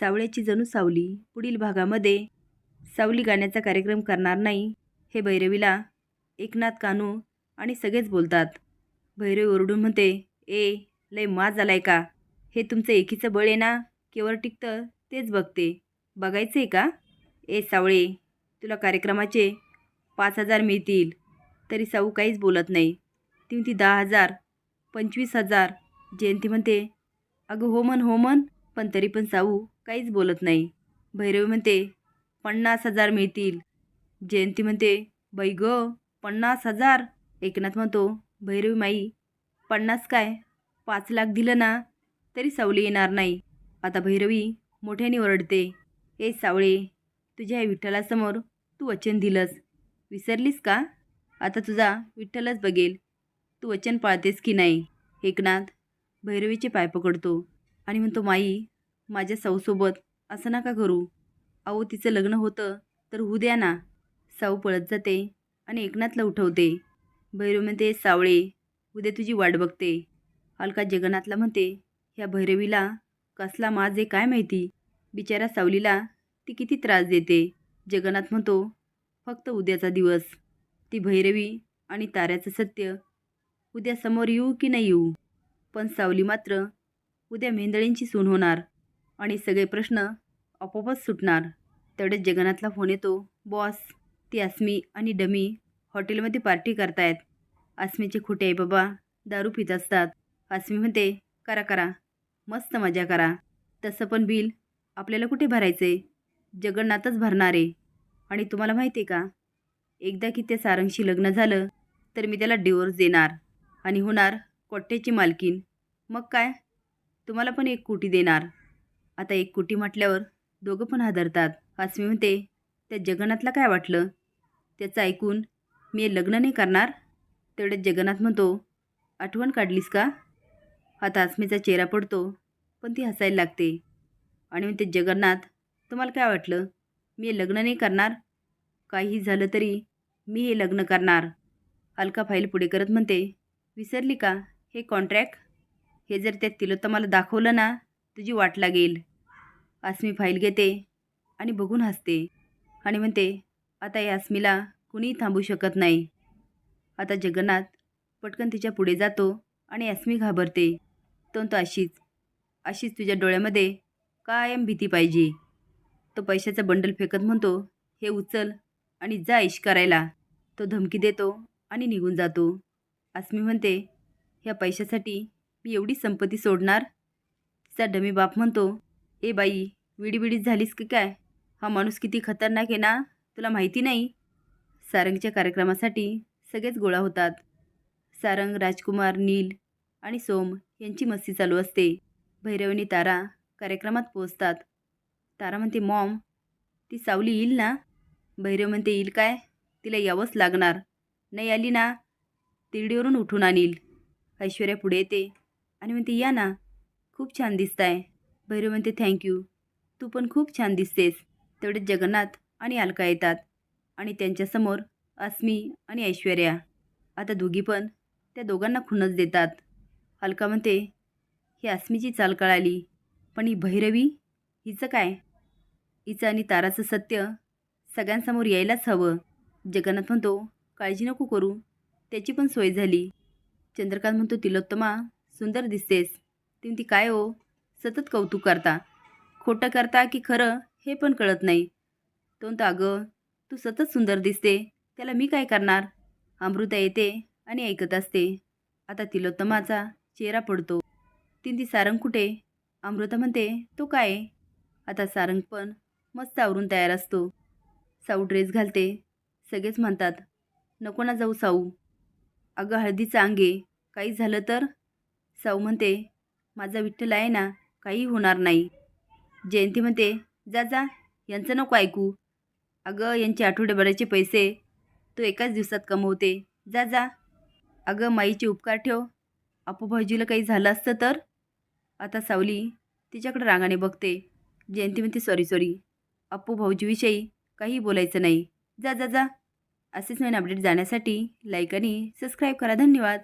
सावळ्याची जणू सावली. पुढील भागामध्ये सावली गाण्याचा कार्यक्रम करणार नाही. हे भैरवीला एकनाथ कानू आणि सगळेच बोलतात. भैरवी ओरडून म्हणते ए लय माज झालाय का? हे तुमचं एकीचं बळ आहे ना? केवळ टिकतं तेच बघते. बघायचं आहे का? ए सावळे तुला कार्यक्रमाचे पाच हजार मिळतील. तरी साऊ काहीच बोलत नाही. ती म्हणती दहा हजार पंचवीस हजार. जयंती म्हणते अगं हो मन हो मन पण तरी पण साऊ काहीच बोलत नाही. भैरवी म्हणते पन्नास हजार मिळतील. जयंती म्हणते बाई ग पन्नास हजार. एकनाथ म्हणतो भैरवी माई पन्नास काय? पाच लाख दिलं ना तरी सावली येणार नाही. आता भैरवी मोठ्याने ओरडते ए सावळे तुझ्या विठ्ठलासमोर तू वचन दिलंस. विसरलीस का? आता तुझा विठ्ठलच बघेल. तू वचन पाळतेस की नाही? एकनाथ भैरवीचे पाय पकडतो आणि म्हणतो माई माझ्या साऊसोबत. असं नका करू. अहो तिचं लग्न होतं तर होऊ द्या ना. साऊ पळत जाते आणि एकनाथला उठवते. भैरव म्हणते सावळे उद्या तुझी वाट बघते. अलका जगन्नाथला म्हणते ह्या भैरवीला कसला माज आहे काय माहिती? बिचारा सावलीला ती किती त्रास देते. जगन्नाथ म्हणतो फक्त उद्याचा दिवस. ती भैरवी आणि ताऱ्याचं सत्य. उद्या समोर येऊ की नाही येऊ? पण सावली मात्र उद्या मेंदळींची सून होणार. आणि सगळे प्रश्न आपोआपच सुटणार. तेवढेच जगन्नाथला फोन येतो बॉस ती अस्मी आणि डमी हॉटेलमध्ये पार्टी करतायत. अस्मीचे खोटे आई बाबा दारू पित असतात. अस्मी म्हणते करा करा मस्त मजा करा. तसं पण बिल आपल्याला कुठे भरायचं? आहे जगन्नाथच भरणार आहे. आणि तुम्हाला माहिती आहे का एकदा की त्या सारंगशी लग्न झालं तर मी त्याला डिवोर्स देणार आणि होणार कोट्याची मालकीन मग काय? तुम्हाला पण एक कोटी देणार. आता एक कुटी म्हटल्यावर दोघं पण हादरतात. अस्मी म्हणते त्या जगन्नाथला काय वाटलं? त्याचं ऐकून मी हे लग्न नाही करणार? तेवढ्यात जगन्नाथ म्हणतो आठवण काढलीस का? आता अस्मीचा चेहरा पडतो पण ती हसायला लागते. आणि म्हणते जगन्नाथ तुम्हाला काय वाटलं? मी लग्न नाही करणार? काही झालं तरी मी हे लग्न करणार. अलका फाईल पुढे करत म्हणते विसरली का हे कॉन्ट्रॅक्ट? हे जर त्या तिलोत्तमाला दाखवलं ना तुझी वाट लागेल. अस्मी फाईल घेते आणि बघून हसते. आणि म्हणते आता या आसमीला कुणीही थांबू शकत नाही. आता जगन्नाथ पटकन तिच्या पुढे जातो आणि अस्मी घाबरते. तो तो अशीच अशीच तुझ्या डोळ्यामध्ये कायम भीती पाहिजे. तो पैशाचं बंडल फेकत म्हणतो हे उचल आणि जा इश करायला. तो धमकी देतो आणि निघून जातो. अस्मी म्हणते ह्या पैशासाठी मी एवढी संपत्ती सोडणार? तिचा डमी बाप म्हणतो ए बाई विडीबिडीच झालीस की काय? हा माणूस किती खतरनाक आहे ना? तुला माहिती नाही? सारंगच्या कार्यक्रमासाठी सगळेच गोळा होतात. सारंग राजकुमार नील आणि सोम यांची मस्ती चालू असते. भैरवनी तारा कार्यक्रमात पोहोचतात. तारा म्हणते मॉम ती सावली येईल ना? भैरव म्हणते येईल काय? तिला यावंच लागणार. नाही आली ना? तिरडीवरून उठून आणील. ऐश्वर्या पुढे येते आणि म्हणते या ना. खूप छान दिसताय. भैरव म्हणते थँक्यू तू पण खूप छान दिसतेस. तेवढे जगन्नाथ आणि अलका येतात आणि त्यांच्यासमोर अस्मी आणि ऐश्वर्या. आता दोघी पण त्या दोघांना खुणच देतात. अलका म्हणते ही अस्मीची चाल कळाली पण ही भैरवी हिचं काय? हिचं आणि ताराचं सत्य सगळ्यांसमोर यायलाच हवं. जगन्नाथ म्हणतो काळजी नको करू त्याची पण सोय झाली. चंद्रकांत म्हणतो तिलोत्तमा सुंदर दिसतेस. ती काय हो? सतत कौतुक करता. खोटं करता की खरं हे पण कळत नाही. तो अगं तू सतत सुंदर दिसते. त्याला मी काय करणार? अमृता येते आणि ऐकत असते. आता तिलोत्तमाचा चेहरा पडतो. तीन ती सारंग कुठे? अमृता म्हणते तो काय? आता सारंग पण मस्त आवरून तयार असतो. साऊ ड्रेस घालते. सगळेच म्हणतात नको ना जाऊ साऊ. अगं हळदीचं अंगे काही झालं तर? साऊ म्हणते माझा विठ्ठल आहे ना. काही होणार नाही. जयंती म्हणते जा जा यांचं नको ऐकू. अगं यांचे आठवड्याभराचे पैसे. तो एकाच दिवसात कमवते. जा जा. अगं माईचे उपकार ठेव. अपू भाऊजीला काही झालं असतं तर? आता सावली तिच्याकडे रागाने बघते. जयंती म्हणते सॉरी सॉरी. अप्पू भाऊजीविषयी काही बोलायचं नाही. जा जा जा. असेच नवीन अपडेट जाण्यासाठी लाईक आणि सबस्क्राईब करा. धन्यवाद.